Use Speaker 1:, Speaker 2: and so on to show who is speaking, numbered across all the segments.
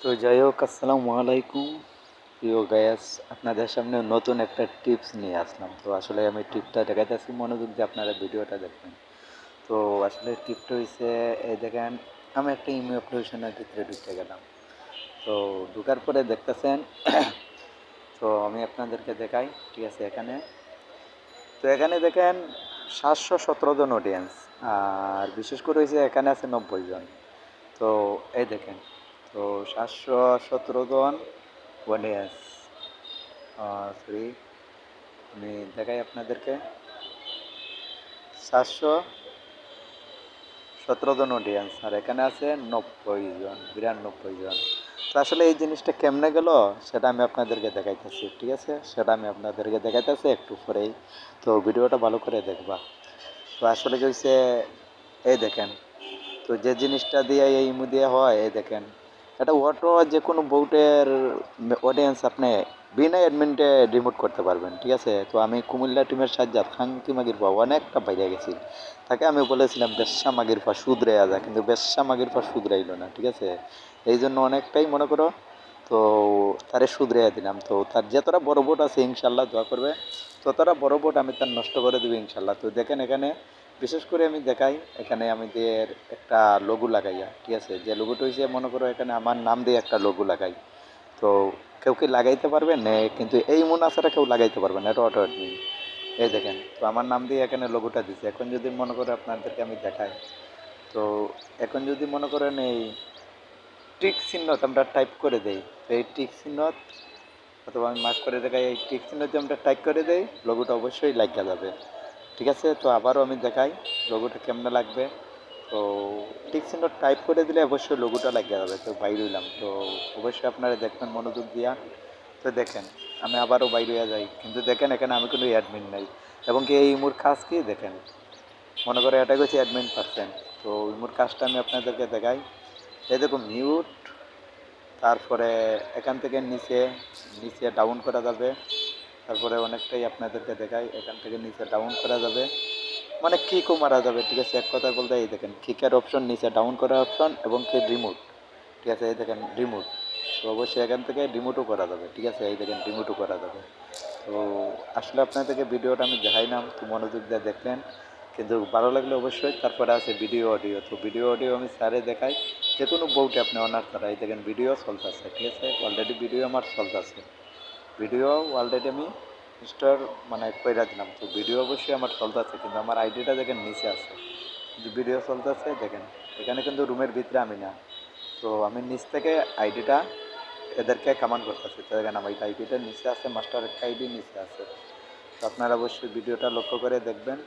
Speaker 1: তো যাই হোক, আসসালামু আলাইকুম। প্রিয় গায়াস আপনাদের সামনে নতুন একটা টিপস নিয়ে আসলাম। তো আসলে আমি টিপটা দেখাইতেছি, মনোযোগ যে আপনারা ভিডিওটা দেখবেন। তো আসলে টিপটা হয়েছে এই দেখেন, আমি একটা ইমেল অ্যাপ্লিকেশনের ভিতরে ঢুকে গেলাম। তো ঢুকার পরে দেখতেছেন, তো আমি আপনাদেরকে দেখাই, ঠিক আছে, এখানে। তো এখানে দেখেন, সাতশো সতেরো জন অডিয়েন্স আর বিশেষ করে হয়েছে এখানে আছে নব্বই জন। তো এই দেখেন তো সাতশো সতেরো জন অডিয়েন্স সরি আমি দেখাই আপনাদেরকে। সাতশো সতেরো জন অডিয়েন্স আর এখানে আছে নব্বই জন, বিরানব্বই জন। তো আসলে এই জিনিসটা কেমনে গেল, সেটা আমি আপনাদেরকে দেখাইতেছি, ঠিক আছে? সেটা আমি আপনাদেরকে দেখাইতেছি একটু পরেই। তো ভিডিওটা ভালো করে দেখবা। তো আসলে কি এই দেখেন, তো যে জিনিসটা দিয়ে এই ইমু দিয়ে হয়, এই দেখেন। এটা অটো যে কোনো বোটের অডিয়েন্স আপনি বিনা অ্যাডমিনটে রিমোট করতে পারবেন, ঠিক আছে? তো আমি কুমিল্লা টিমের সাজ্জাদ খাঙ্কি মাগির পা অনেকটা বাইরে গেছি। তাকে আমি বলেছিলাম, বেশ্যা মাগির পা সুদরে আজা কিন্তু বেশ্যা মাগির পা সুদরাইল না, ঠিক আছে? এই জন্য অনেকটাই মনে করো, তো তারে সুদরে দিলাম। তো তার যতটা বড় বোট আছে ইনশাল্লাহ দোয়া করবে, ততটা বড় বোট আমি তার নষ্ট করে দেবো ইনশাল্লাহ। তো দেখেন এখানে বিশেষ করে আমি দেখাই, এখানে আমাদের একটা লঘু লাগাইয়া, ঠিক আছে? যে লঘুটা হয়েছে মনে করো এখানে আমার নাম দিয়ে একটা লঘু লাগাই। তো কেউ কি লাগাইতে পারবে? না, কিন্তু এই মুনা ছাড়া কেউ লাগাইতে পারবে না, এটা অটো এই দেখেন, তো আমার নাম দিয়ে এখানে লঘুটা দিচ্ছে এখন যদি মনে করে আপনাদেরকে আমি দেখাই, তো এখন যদি মনে করেন এই টিক চিহ্ন আমরা টাইপ করে দেই, তো এই টিক চিহ্ন অথবা আমি মার্ক করে দেখাই, এই টিক চিহ্ন আমরা টাইপ করে দেই, লঘুটা অবশ্যই লাগা যাবে। ঠিক আছে, তো আবারও আমি দেখাই লোগোটা কেমনে লাগবে। তো ঠিক চিহ্ন টাইপ করে দিলে অবশ্যই লোগোটা লাগিয়ে যাবে তো বাইরে হইলাম। তো অবশ্যই আপনারা দেখবেন মনোযোগ দিয়া। তো দেখেন, আমি আবারও বাইরে হয়ে যাই। কিন্তু দেখেন, এখানে আমি কোনো অ্যাডমিন নাই। এবং কি এই ইমুর কাজ কি? দেখেন, মনে করে এটা হচ্ছে অ্যাডমিন পার্সেন্ট তো ইমুর কাজটা আমি আপনাদেরকে দেখাই। এই দেখুন মিউট তারপরে এখান থেকে নিচে নিচে ডাউন করা যাবে। তারপরে অনেকটাই আপনাদেরকে দেখাই, এখান থেকে নিচে ডাউন করা যাবে। মানে কিকও মারা যাবে, ঠিক আছে? এক কথায় বলতে, এই দেখেন কিকের অপশন নিচে ডাউন করার অপশন এবং কি রিমোট ঠিক আছে? এই দেখেন রিমোট তো অবশ্যই এখান থেকে রিমোটও করা যাবে, ঠিক আছে? এই দেখেন রিমোটও করা যাবে। তো আসলে আপনাদেরকে ভিডিওটা আমি দেখাই দেখাইলাম, তো মনোযোগ দিয়ে দেখলেন। কিন্তু ভালো লাগলে অবশ্যই, তারপরে আছে ভিডিও অডিও তো ভিডিও অডিও আমি স্যারে দেখাই, যে কোনো বউটি আপনি অনার ছাড়া এই দেখেন ভিডিও চলতেছে, ঠিক আছে? অলরেডি ভিডিও আমার চলতেছে। ভিডিও অলরেডি আমি স্টোর মানে কইরা দিলাম। তো ভিডিও অবশ্যই আমার চলতেছে, কিন্তু আমার আইডিটা দেখেন নিচে আছে। কিন্তু ভিডিও চলতেছে, দেখেন, এখানে কিন্তু রুমের ভিতরে আমি না। তো আমি নিচ থেকে আইডিটা এদেরকে কামান করতেছি। তো দেখেন আমার আইডিটা নিচে আছে মাস্টার আইডি নিচে আছে। তো আপনারা অবশ্যই ভিডিওটা লক্ষ্য করে দেখবেন।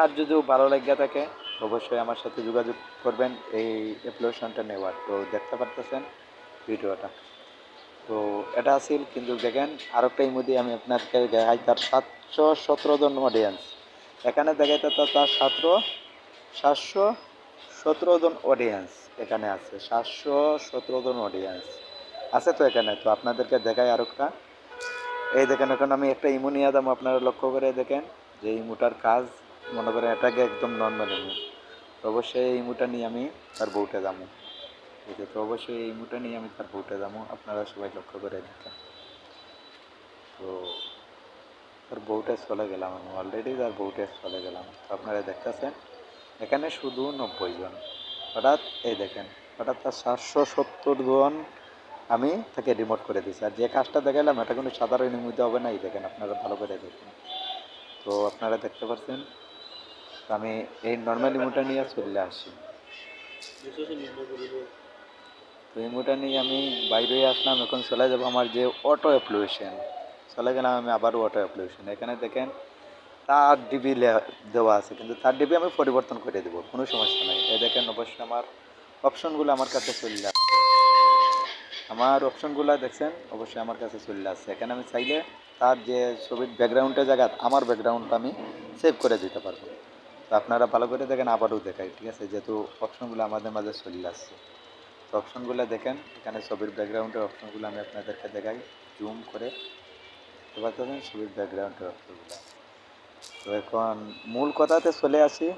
Speaker 1: আর যদিও ভালো লাগিয়া থাকে, অবশ্যই আমার সাথে যোগাযোগ করবেন এই অ্যাপ্লিকেশনটা নেওয়ার। তো দেখতে পারতেছেন ভিডিওটা। তো এটা আছিল, কিন্তু দেখেন, আরেকটা ইমোদি আমি আপনাকে দেখাই, তার সাতশো সতেরো জন অডিয়েন্স এখানে দেখাইতে তো তার সাতশো সাতশো সতেরো জন অডিয়েন্স এখানে আছে, সাতশো সতেরো জন অডিয়েন্স আছে তো এখানে, তো আপনাদেরকে দেখাই আরেকটা। এই দেখেন, এখন আমি একটা ইমো নিয়ে দাম আপনারা লক্ষ্য করে দেখেন, যে ইমোটার কাজ, মনে করেন এটাকে একদম নর্মাল ইমো। অবশ্যই এই ইমোটা নিয়ে আমি তার বউটে যাব। আছে তো অবশ্যই এই মুটা নিয়ে আমি তার বউটে যাব। আপনারা সবাই লক্ষ্য করে দেখেন। তো তার বউটে চলে গেলাম আমি। অলরেডি তার বউটে চলে গেলাম। তো আপনারা দেখতেছেন, এখানে শুধু নব্বই জন। হঠাৎ, এই দেখেন, হঠাৎ তার সাতশো সত্তর জন আমি তাকে রিমোট করে দিয়েছি। আর যে কাজটা দেখালাম, এটা কিন্তু সাধারণ মধ্যে হবে না। এই দেখেন, আপনারা ভালো করে দেখেন। তো আপনারা দেখতে পাচ্ছেন, আমি এই নর্মাল ইমোটা নিয়ে চলে আসি। তো ইমোটা নিয়ে আমি বাইরে আসলাম, এখন চলে যাব আমার যে অটো অ্যাপ্লিকেশন চলে গেলাম আমি আবারও অটো অ্যাপ্লিকেশন এখানে দেখেন তার ডিবি দেওয়া আছে, কিন্তু তার ডিবি আমি পরিবর্তন করে দেবো, কোনো সমস্যা নেই। এই দেখেন অবশ্যই আমার অপশনগুলো আমার কাছে চলে আসছে। আমার অপশনগুলো দেখছেন, অবশ্যই আমার কাছে চলে আসছে। এখানে আমি চাইলে তার যে ছবির ব্যাকগ্রাউন্ডের জায়গা, আমার ব্যাকগ্রাউন্ডটা আমি সেভ করে দিতে পারব। তো আপনারা ভালো করে দেখেন, আবারও দেখাই, ঠিক আছে? যেহেতু অপশনগুলো আমাদের মাঝে চলে আসছে। অপশনগুলো দেখেন। এখানে ছবির ব্যাকগ্রাউন্ডের অপশনগুলো আমি আপনাদেরকে দেখাই। জুম করে। দেখতে পাচ্ছেন ছবির ব্যাকগ্রাউন্ডের অপশনগুলো তো এখন মূল কথাতে চলে আসি।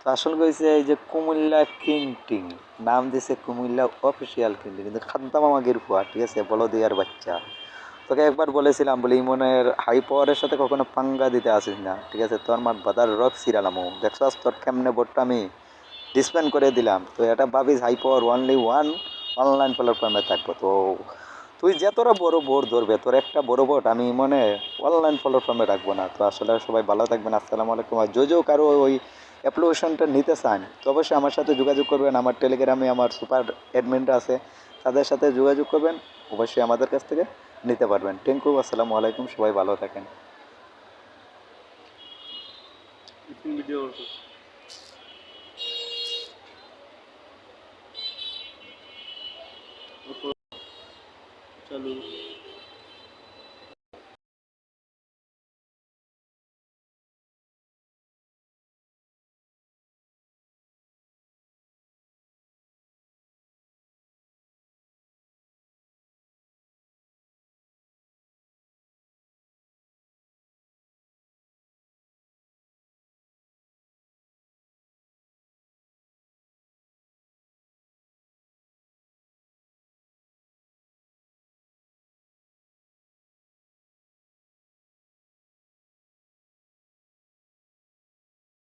Speaker 1: তো আসল কইছে এই যে কুমিল্লা কিং টিং নাম দিছে কুমিল্লা অফিসিয়াল কিং টিং কিন্তু খাদ্দাম আমাগের ফুয়া ঠিক আছে? বলো দিয়ার বাচ্চা। তোকে একবার বলেছিলাম, বলে, ইমনের হাই পাওয়ারের সাথে কখনো পাঙ্গা দিতে আসিস না, ঠিক আছে? তোর মার বাদার রক সিরালামো দেখছ তোর কেমনে বোর্ডটা আমি ডিসপেন্ড করে দিলাম। তো এটা ভাবিস high power only one online প্ল্যাটফর্মে থাকব। তো তুই যে তোরা বড় বোর্ড ধরবে, তোর একটা বড় বোর্ড আমি মনে অনলাইন প্ল্যাটফর্মে রাখব না। তো আসলে সবাই ভালো থাকবেন, আসসালামু আলাইকুম। আর যে কারও ওই অ্যাপ্লিকেশনটা নিতে চান, তো অবশ্যই আমার সাথে যোগাযোগ করবেন। আমার টেলিগ্রামে আমার সুপার অ্যাডমিনটা আছে, তাদের সাথে যোগাযোগ করবেন। অবশ্যই আমাদের কাছ থেকে নিতে পারবেন। থ্যাংক ইউ আসসালামু আলাইকুম। সবাই ভালো থাকেন।
Speaker 2: ভিডিও চালু